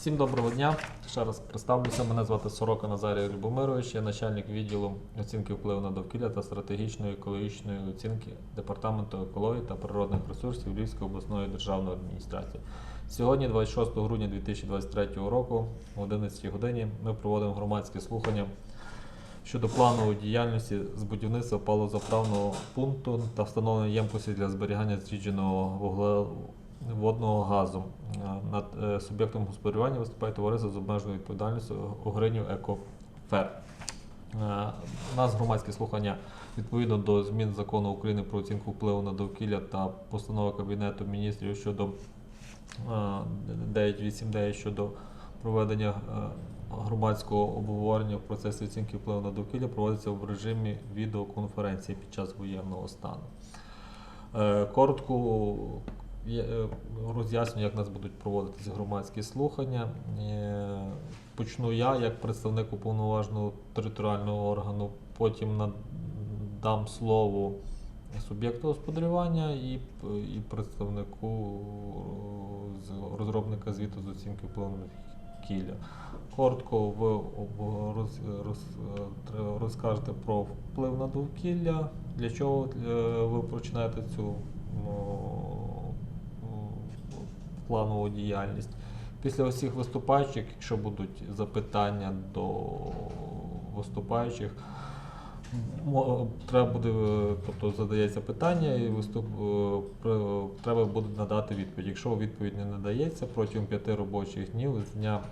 Всім доброго дня. Ще раз представлюся. Мене звати Сорока Назарій Любомирович, я начальник відділу оцінки впливу на довкілля та стратегічної екологічної оцінки Департаменту екології та природних ресурсів Львівської обласної державної адміністрації. Сьогодні, 26 грудня 2023 року, о 11 годині, ми проводимо громадське слухання щодо планової діяльності з будівництва палозаправного пункту та встановлення ємкості для зберігання зрідженого вуглеводного газу. Е, Над е, суб'єктом господарювання виступає товариство з обмеженою відповідальністю Огринів Екофер. Е, У нас громадське слухання відповідно до змін закону України про оцінку впливу на довкілля та постанови Кабінету міністрів щодо е, 989 щодо проведення громадського обговорення в процесі оцінки впливу на довкілля проводиться в режимі відеоконференції під час воєнного стану. Коротко роз'ясню, як у нас будуть проводитися громадські слухання. Е, Почну я як представник уповноваженого територіального органу, потім надам слово суб'єкту господарювання і, і представнику е, розробника звіту з оцінки впливу на довкілля. Коротко ви роз, роз, е, розкажете про вплив на довкілля, для чого е, ви починаєте цю планову діяльність. Після усіх виступаючих, якщо будуть запитання до виступаючих, треба буде, е, тобто задається питання і виступ, е, треба буде надати відповідь. Якщо відповідь не надається протягом п'яти робочих днів з дня е,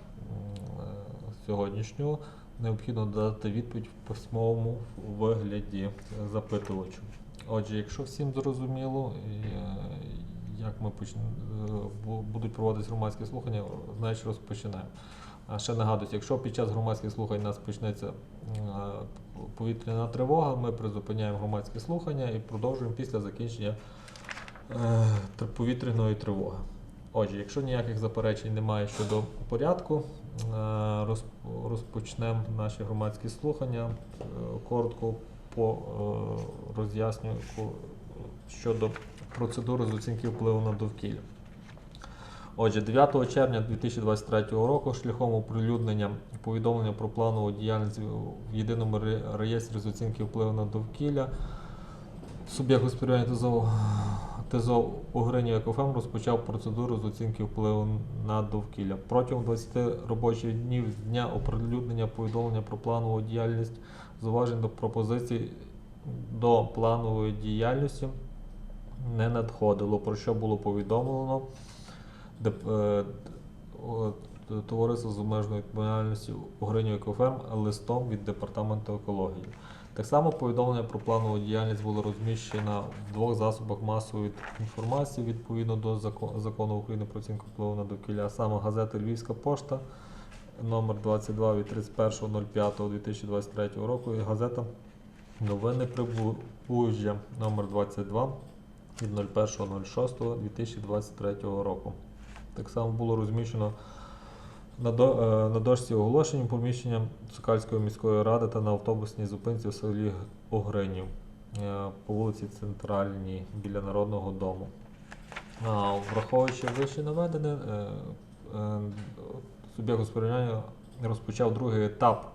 сьогоднішнього, необхідно дати відповідь в письмовому вигляді запитувачу. Отже, якщо всім зрозуміло, як ми поч... е, будуть проводитися громадські слухання, значить розпочинаємо. А ще нагадую, якщо під час громадських слухань у нас почнеться е, повітряна тривога, ми призупиняємо громадські слухання і продовжуємо після закінчення е, повітряної тривоги. Отже, якщо ніяких заперечень немає щодо порядку, розпочнемо наші громадські слухання. Коротко по роз'яснюю щодо процедури з оцінки впливу на довкілля. Отже, 9 червня 2023 року шляхом оприлюднення повідомлення про планову діяльність в єдиному реєстрі з оцінки впливу на довкілля суб'єкт господарювання ТЗО, ТЗО Угрині Екофем розпочав процедуру з оцінки впливу на довкілля. Протягом 20 робочих днів з дня оприлюднення повідомлення про планову діяльність зауважень до пропозицій до планової діяльності не надходило, про що було повідомлено е, товариство з обмеженою відповідальністю Угриню Екоферм листом від департаменту екології. Так само повідомлення про планову діяльність було розміщено в двох засобах масової інформації відповідно до закону України про оцінку впливу на довкілля, саме газети Львівська пошта номер 22 від 31.05.2023 року і газета Новини Прибужжя номер 22 від 01.06.2023 року. Так само було розміщено на, е, на дошці оголошень поміщення Сокальської міської ради та на автобусній зупинці в селі Огринів е, по вулиці Центральній біля Народного дому. Враховуючи вище наведене, е, суб'єкт господарювання розпочав другий етап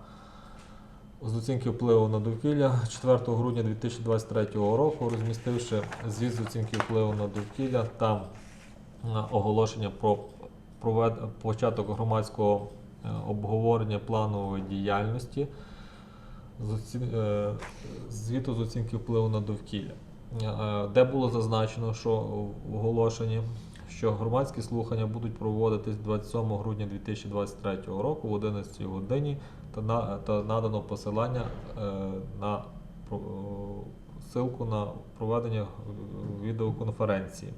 з оцінки впливу на довкілля 4 грудня 2023 року, розмістивши звіт з оцінки впливу на довкілля та е, оголошення про провед- початок громадського е, обговорення планової діяльності е, звіту з оцінки впливу на довкілля, де було зазначено, що в оголошенні, що громадські слухання будуть проводитись 27 грудня 2023 року в 11 годині та, на, та надано посилання е, на ссылку на проведення е, відеоконференції.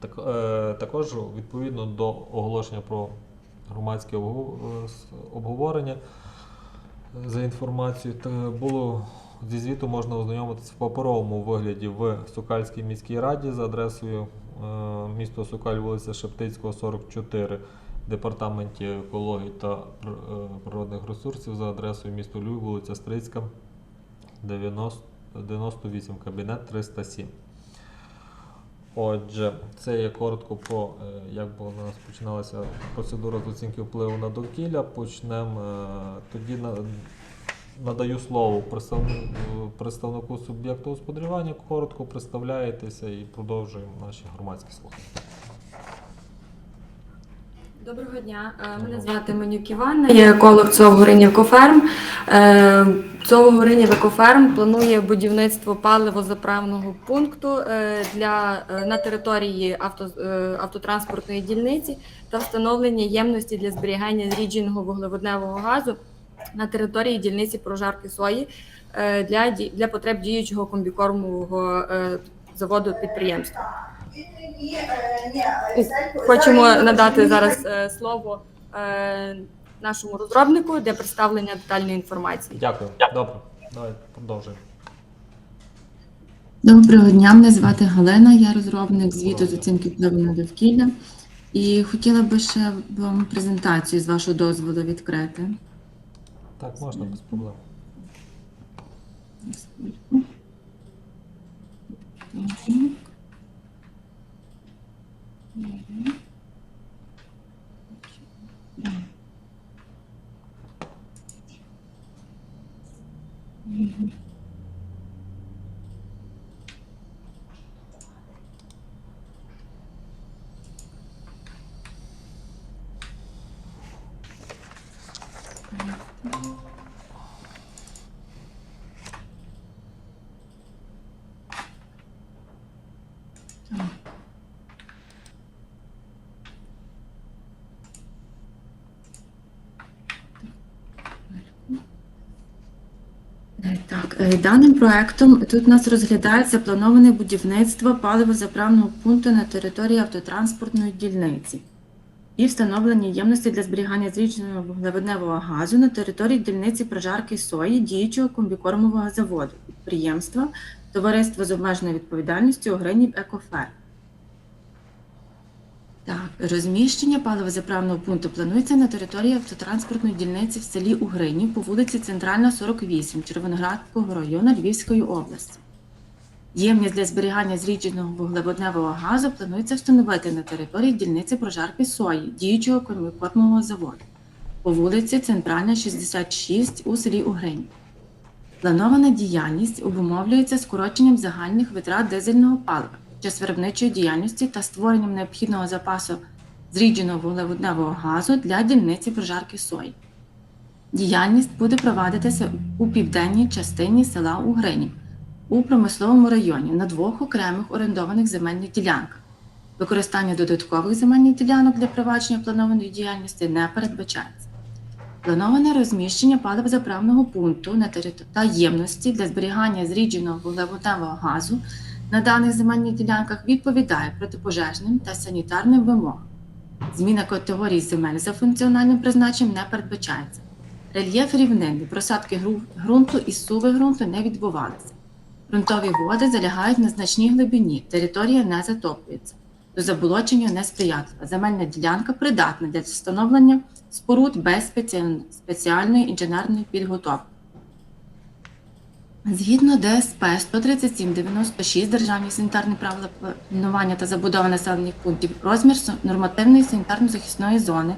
Так, е, також відповідно до оголошення про громадське обговорення за інформацією, було зі звіту можна ознайомитися в паперовому вигляді в Сокальській міській раді за адресою місто Сокаль, вулиця Шептицького, 44, департаменті екології та е, природних ресурсів за адресою місто Львів, вулиця Стрийська, 90, 98, кабінет 307. Отже, це є коротко по е, як у нас починалася процедура з оцінки впливу на довкілля. Почнемо е, тоді надаю слово представнику суб'єкту господарювання. Коротко представляєтеся і продовжуємо наші громадські слухання. Доброго дня, Е, мене звати Менюк Іванна, я еколог ЦОВ Горинів Екоферм. Е, ЦОВ Горинів Екоферм планує будівництво паливозаправного пункту е, для, на території авто, автотранспортної дільниці та встановлення ємності для зберігання зрідженого вуглеводневого газу на території дільниці прожарки сої для, для потреб діючого комбікормового заводу підприємства. Хочемо надати зараз е, слово е, нашому розробнику для представлення детальної інформації. Дякую. Добре, давайте продовжуємо. Доброго дня, мене звати Галина, я розробник звіту з оцінки впливу на довкілля. І хотіла би ще вам презентацію з вашого дозволу відкрити. Так, можна без проблем. Mm-hmm. Даним проектом тут у нас розглядається плановане будівництво паливозаправного пункту на території автотранспортної дільниці і встановлення ємності для зберігання зрічного вуглеводневого газу на території дільниці прожарки сої діючого комбікормового заводу підприємства Товариство з обмеженою відповідальністю Огринів Екофер. Розміщення паливозаправного пункту планується на території автотранспортної дільниці в селі Угринів по вулиці Центральна, 48 Червоноградського району Львівської області. Ємність для зберігання зрідженого вуглеводневого газу планується встановити на території дільниці прожарки сої діючого комбікормового заводу по вулиці Центральна, 66 у селі Угринів. Планована діяльність обумовлюється скороченням загальних витрат дизельного палива час виробничої діяльності та створенням необхідного запасу зрідженого вуглеводневого газу для дільниці прожарки сої. Діяльність буде провадитися у південній частині села Угринів у промисловому районі на двох окремих орендованих земельних ділянках. Використання додаткових земельних ділянок для провадження планованої діяльності не передбачається. Плановане розміщення паливозаправного пункту на території та ємності для зберігання зрідженого вуглеводневого газу на даних земельних ділянках відповідає протипожежним та санітарним вимогам. Зміна категорії земель за функціональним призначенням не передбачається. Рельєф рівнинний, просадки ґрунту і суви ґрунту не відбувалися. Ґрунтові води залягають на значній глибині, територія не затоплюється. До заболочення не сприятлива. Земельна ділянка придатна для встановлення споруд без спеціальної інженерної підготовки. Згідно ДСП 13796 Державні санітарні правила планування та забудови населених пунктів, розмір нормативної санітарно-захисної зони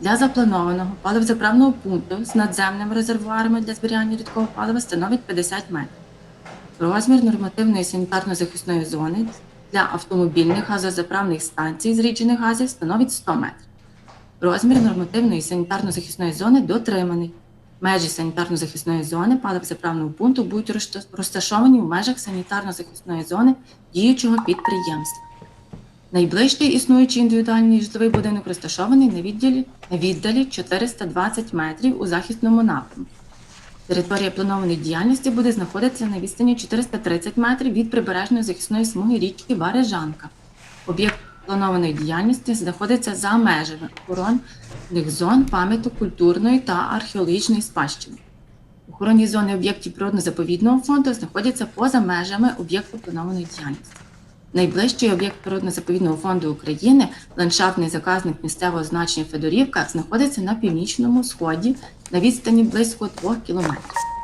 для запланованого паливозаправного пункту з надземними резервуарами для зберігання рідкого палива становить 50 метрів. Розмір нормативної санітарно-захисної зони для автомобільних газозаправних станцій зріджених газів становить 100 метрів. Розмір нормативної санітарно-захисної зони дотриманий. Межі санітарно-захисної зони паливозаправного пункту будуть розташовані в межах санітарно-захисної зони діючого підприємства. Найближчий існуючий індивідуальний житловий будинок розташований на відділі на віддалі 420 метрів у захисному напрямку. Територія планованої діяльності буде знаходитися на відстані 430 метрів від прибережної захисної смуги річки Барежанка. Об'єкт планованої діяльності знаходиться за межами охоронних зон пам'яток культурної та археологічної спадщини. Охоронні зони об'єктів природно-заповідного фонду знаходяться поза межами об'єкту планованої діяльності. Найближчий об'єкт природно-заповідного фонду України, ландшафтний заказник місцевого значення Федорівка, знаходиться на північному сході на відстані близько 2 кілометрів.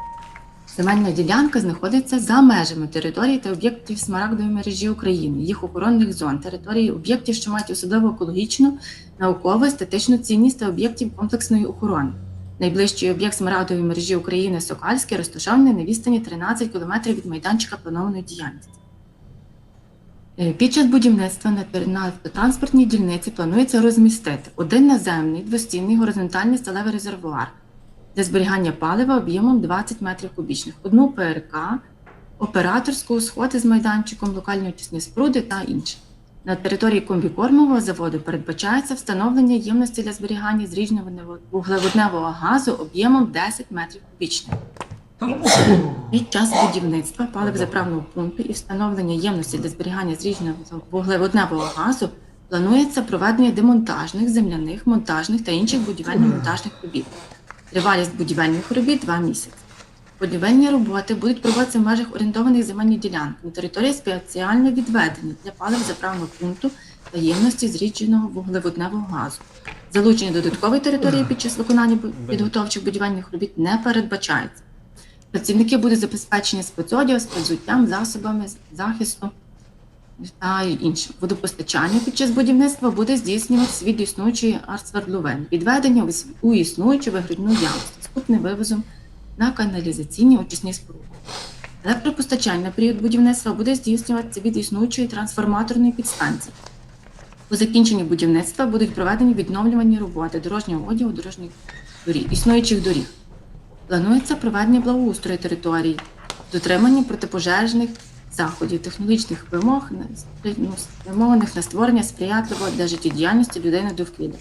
Земельна ділянка знаходиться за межами території та об'єктів смарагдової мережі України, їх охоронних зон, території об'єктів, що мають особливо екологічну, наукову, естетичну цінність та об'єктів комплексної охорони. Найближчий об'єкт смарагдової мережі України Сокальський розташований на відстані 13 км від майданчика планованої діяльності. Е, Під час будівництва на автотранспортній дільниці планується розмістити один наземний двостінний горизонтальний сталевий резервуар для зберігання палива об'ємом 20 метрів кубічних, одну ПРК, операторську, сходи з майданчиком, локальні очисні споруди та інше. На території комбікормового заводу передбачається встановлення ємності для зберігання зрідженого вуглеводневого газу об'ємом 10 метрів кубічних. Під час будівництва паливозаправного пункту і встановлення ємності для зберігання зрідженого вуглеводневого газу планується проведення демонтажних, земляних, монтажних та інших будівельно-монтажних робіт. Тривалість будівельних робіт 2 місяці. Будівельні роботи будуть проводитися в межах орієнтованих земельних ділянок на території спеціально відведені для паливозаправного пункту та ємності зрідженого вуглеводневого газу. Залучення додаткової території під час виконання підготовчих будівельних робіт не передбачається. Працівники будуть забезпечені спецодягом, спецзуттям, засобами захисту та іншим. Водопостачання під час будівництва буде здійснюватися від існуючої арсвердловин, відведення у існуючу вигрібну яму, ступним вивозом на каналізаційні очисні споруди. Електропостачання на період будівництва буде здійснюватися від існуючої трансформаторної підстанції. По закінченні будівництва будуть проведені відновлювані роботи дорожнього одягу, дорожніх доріг, існуючих доріг. Планується проведення благоустрою території, дотримання протипожежних заходів, технологічних вимог, ну, спрямованих на створення сприятливого для життєдіяльності людей на довкілля.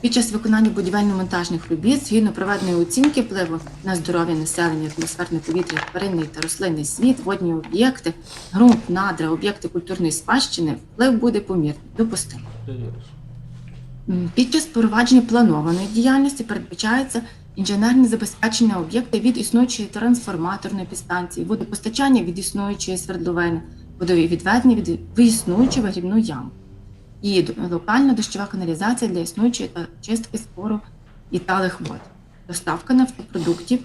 Під час виконання будівельно-монтажних робіт, згідно проведеної оцінки впливу на здоров'я населення, атмосферне повітря, тваринний та рослинний світ, водні об'єкти, ґрунт, надра, об'єкти культурної спадщини, вплив буде помірний, допустимий. Під час провадження планованої діяльності передбачається інженерне забезпечення об'єкта від існуючої трансформаторної підстанції, водопостачання від існуючої свердловини, водові відведення від в існуючу вигрібну яму і локальна дощова каналізація для існуючої та чистки спору і талих вод. Доставка нафтопродуктів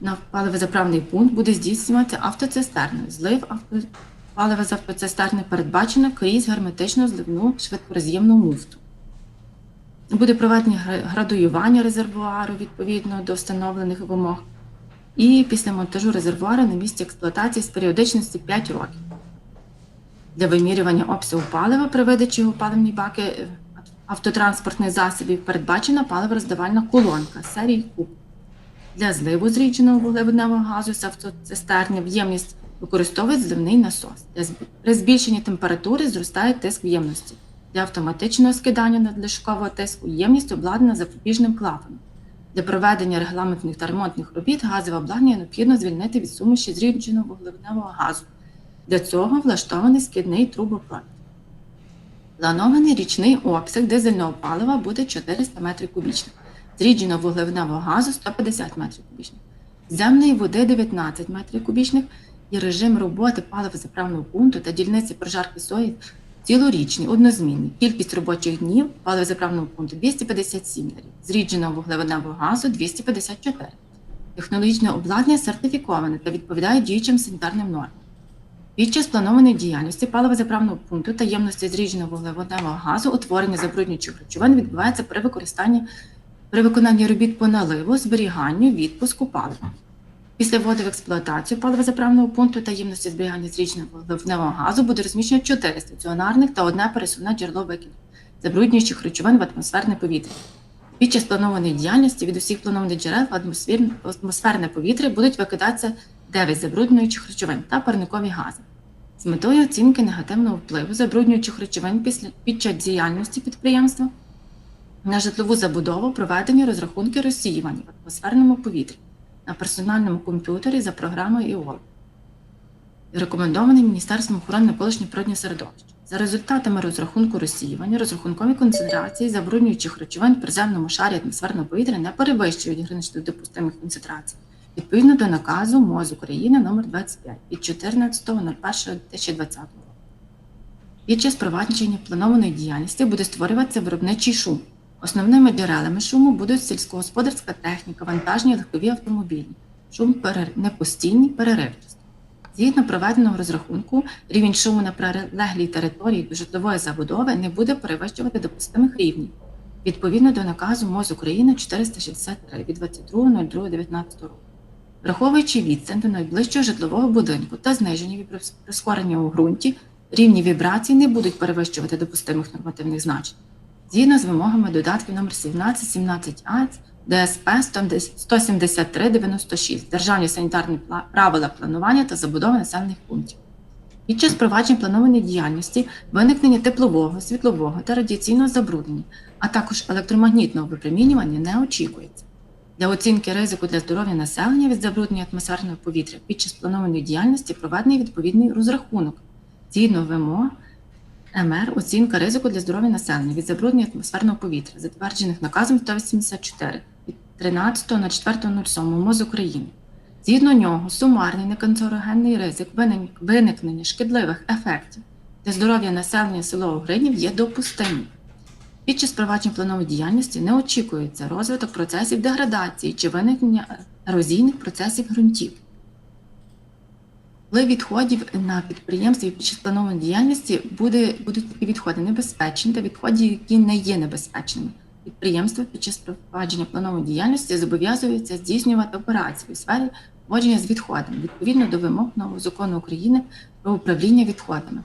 на паливозаправний пункт буде здійснюватися автоцистерною. Злив авто... палива з автоцистерни передбачено крізь герметичну зливну швидкороз'ємну муфту. Буде проведення градуювання резервуару відповідно до встановлених вимог. І після монтажу резервуару на місці експлуатації з періодичністю 5 років. Для вимірювання обсягу палива при видачі у паливні баки е, автотранспортних засобів передбачена паливороздавальна колонка серії КУП. Для зливу зрідженого вуглеводневого газу з автоцистерни в ємність використовують зливний насос. При збільшенні температури зростає тиск в ємності. Для автоматичного скидання надлишкового тиску ємність обладнана запобіжним клапаном. Для проведення регламентних та ремонтних робіт газове обладнання необхідно звільнити від суміші зрідженого вуглеводневого газу. Для цього влаштований скидний трубопровід. Планований річний обсяг дизельного палива буде 400 метрів кубічних, зрідженого вуглеводневого газу 150 метрів кубічних, земної води 19 метрів кубічних і режим роботи паливозаправного пункту та дільниці прожарки сої цілорічний, однозмінний. Кількість робочих днів паливозаправного пункту 257 днів, зрідженого вуглеводневого газу 254. Технологічне обладнання сертифіковане та відповідає діючим санітарним нормам. Під час планованої діяльності паливозаправного пункту та ємності зрідженого вуглеводневого газу утворення забруднюючих речовин відбувається при використанні при виконанні робіт по наливу, зберіганню, відпуску палива. Після вводу в експлуатацію паливозаправного пункту та ємності зберігання зрідженого вуглеводневого газу буде розміщено 4 стаціонарних та одне пересувне джерело викиду забруднюючих речовин в атмосферне повітря. Під час планованої діяльності від усіх планованих джерел в атмосферне повітря будуть викидатися 9 забруднюючих речовин та парникові гази. З метою оцінки негативного впливу забруднюючих речовин після під час діяльності підприємства на житлову забудову проведені розрахунки розсіювання в атмосферному повітрі на персональному комп'ютері за програмою ІОЛ, рекомендований Міністерством охорони навколишнього природнього середовища. За результатами розрахунку розсіювання, розрахункові концентрації забруднюючих речовин в приземному шарі атмосферного повітря не перевищують гранично допустимих концентрацій відповідно до наказу МОЗ України номер 25 від 14.01.2020 року. Під час провадження планованої діяльності буде створюватися виробничий шум. Основними джерелами шуму будуть сільськогосподарська техніка, вантажні легкові автомобілі, шум перер... непостійний, переривчастий. Згідно проведеного розрахунку, рівень шуму на прилеглій території до житлової забудови не буде перевищувати допустимих рівнів відповідно до наказу МОЗ України 463 від 22.02.19 року. Враховуючи відстань до найближчого житлового будинку та зниження прискорення у ґрунті, рівні вібрацій не будуть перевищувати допустимих нормативних значень. Згідно з вимогами додатків номер 17, 17А ДСП 173-96 Державні санітарні правила планування та забудови населених пунктів. Під час провадження планованої діяльності виникнення теплового, світлового та радіаційного забруднення, а також електромагнітного випромінювання не очікується. Для оцінки ризику для здоров'я населення від забруднення атмосферного повітря під час планованої діяльності проведений відповідний розрахунок згідно вимог МР оцінка ризику для здоров'я населення від забруднення атмосферного повітря, затверджених наказом 184 від 13.04.07 МОЗ України. Згідно нього, сумарний неканцерогенний ризик виникнення шкідливих ефектів для здоров'я населення село Огринів є допустимим. Під час провадження планової діяльності не очікується розвиток процесів деградації чи виникнення ерозійних процесів ґрунтів. Вплив відходів на підприємстві під час планової діяльності буде, будуть такі відходи небезпечні та відходи, які не є небезпечними. Підприємство під час провадження планової діяльності зобов'язується здійснювати операції у сфері поводження з відходами відповідно до вимог нового закону України про управління відходами.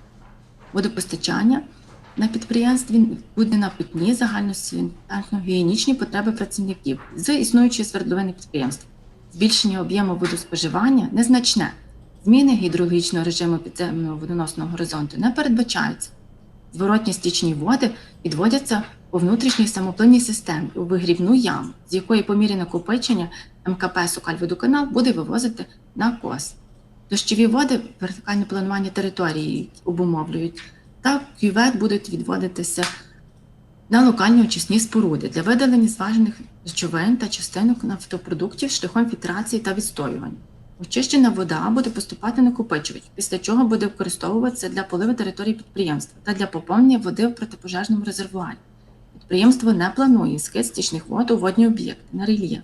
Водопостачання на підприємстві буде на питні загальносанітарно-гігієнічні потреби працівників з існуючої свердловини підприємства. Збільшення об'єму водоспоживання незначне. Зміни гідрологічного режиму підземного водоносного горизонту не передбачаються. Зворотні стічні води підводяться по внутрішній самоплинній системі у вигрібну яму, з якої по мірі накопичення МКП Сокальводоканал буде вивозити на кос. Дощові води, вертикальне планування території обумовлюють, та кювет будуть відводитися на локальні очисні споруди для видалення зважених речовин та частинок нафтопродуктів шляхом фільтрації та відстоювання. Очищена вода буде поступати на накопичувач, після чого буде використовуватися для поливу території підприємства та для поповнення води в протипожежному резервуарі. Підприємство не планує скид стічних вод у водні об'єкти на рельєф.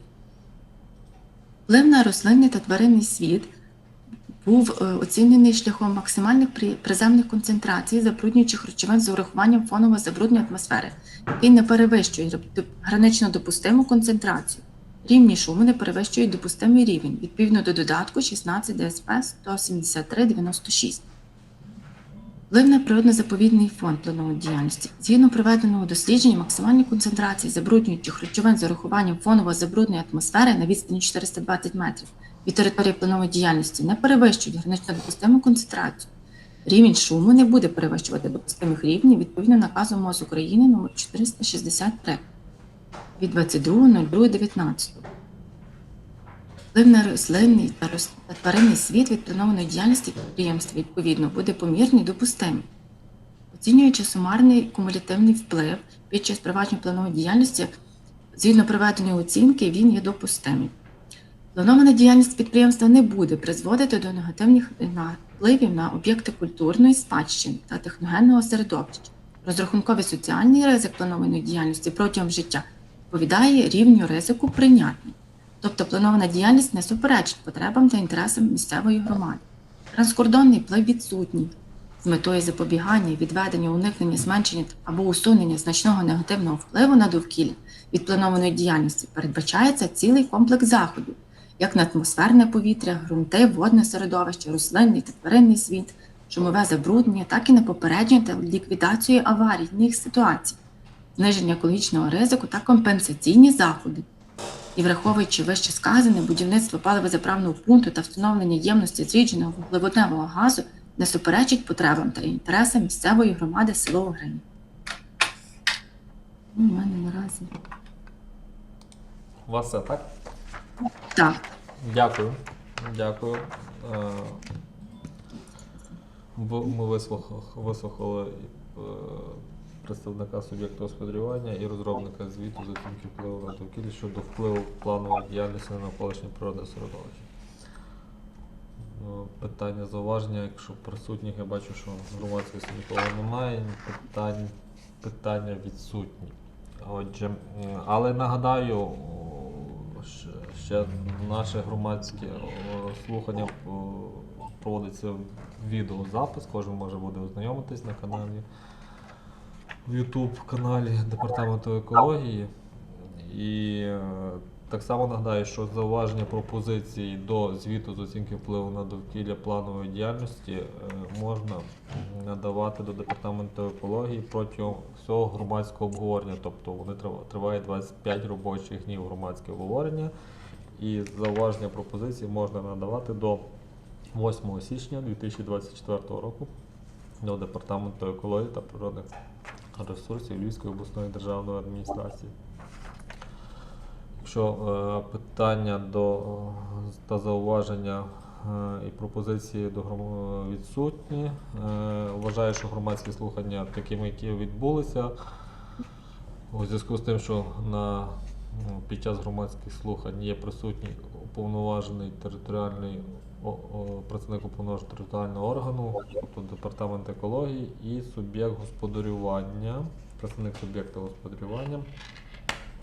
Вплив на рослинний та тваринний світ був е, оцінений шляхом максимальних приземних концентрацій забруднюючих речовин з урахуванням фонового забруднення атмосфери, який не перевищує гранично допустиму концентрацію. Рівні шуму не перевищують допустимий рівень відповідно до додатку 16 ДСП 173-96. Вплив на природно-заповідний фонд планової діяльності. Згідно проведеного дослідження, максимальні концентрації забруднюючих речовин з урахуванням фоново забруднення атмосфери на відстані 420 метрів від території планової діяльності не перевищують гранично допустиму концентрацію. Рівень шуму не буде перевищувати допустимих рівнів відповідно наказу МОЗ України номер 463 від 22.02.19. Вплив на рослинний та тваринний світ від планованої діяльності підприємства відповідно буде помірний допустимий. Оцінюючи сумарний кумулятивний вплив під час провадження планової діяльності, згідно проведеної оцінки, він є допустимий. Планована діяльність підприємства не буде призводити до негативних впливів на об'єкти культурної спадщини та техногенного середовища. Розрахунковий соціальний ризик планованої діяльності протягом життя відповідає рівню ризику прийнятний. Тобто планована діяльність не суперечить потребам та інтересам місцевої громади. Транскордонний вплив відсутній. З метою запобігання, відведення, уникнення, зменшення або усунення значного негативного впливу на довкілля від планованої діяльності передбачається цілий комплекс заходів, як на атмосферне повітря, ґрунти, водне середовище, рослинний та тваринний світ, шумове забруднення, так і на попередження та ліквідацію аварійних ситуацій, зниження екологічного ризику та компенсаційні заходи. І враховуючи вище сказане, будівництво паливозаправного пункту та встановлення ємності зрідженого вуглеводневого газу не суперечить потребам та інтересам місцевої громади село Огрині. Ну, У мене наразі У вас все так? так. Дякую. Дякую. Е, Ми вислухали, вислухали е, представника суб'єкту господарювання і розробника звіту з оцінки впливу на довкілля щодо впливу планової діяльності на навколишнє природне середовище. Ну, Питання, зауваження, якщо присутніх, я бачу, що громадськості нікого немає, питань, питання відсутні. Отже, але нагадаю ще наше громадське слухання проводиться відеозапис. Кожен може буде ознайомитись на каналі в YouTube каналі Департаменту екології. І е, так само нагадаю, що зауваження пропозиції до звіту з оцінки впливу на довкілля планової діяльності е, можна надавати до департаменту екології протягом всього громадського обговорення. Тобто вони трив- триває 25 робочих днів громадське обговорення. І зауваження пропозиції можна надавати до 8 січня 2024 року до департаменту екології та природних ресурсів Львівської обласної державної адміністрації. Якщо е, питання до та зауваження е, і пропозиції до відсутні, е, вважаю, що громадські слухання, такими, які відбулися, у зв'язку з тим, що на, ну, під час громадських слухань є присутній уповноважений територіальний працівник уповноваженого територіального органу, тобто департамент екології і суб'єкт господарювання, представник суб'єкта господарювання,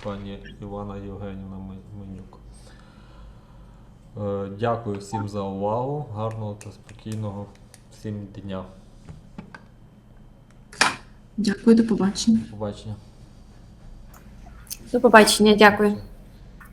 пані Івана Євгенівна Менюк. Е, Дякую всім за увагу. Гарного та спокійного всім дня. Дякую, до побачення. Побачення. До побачення, дякую.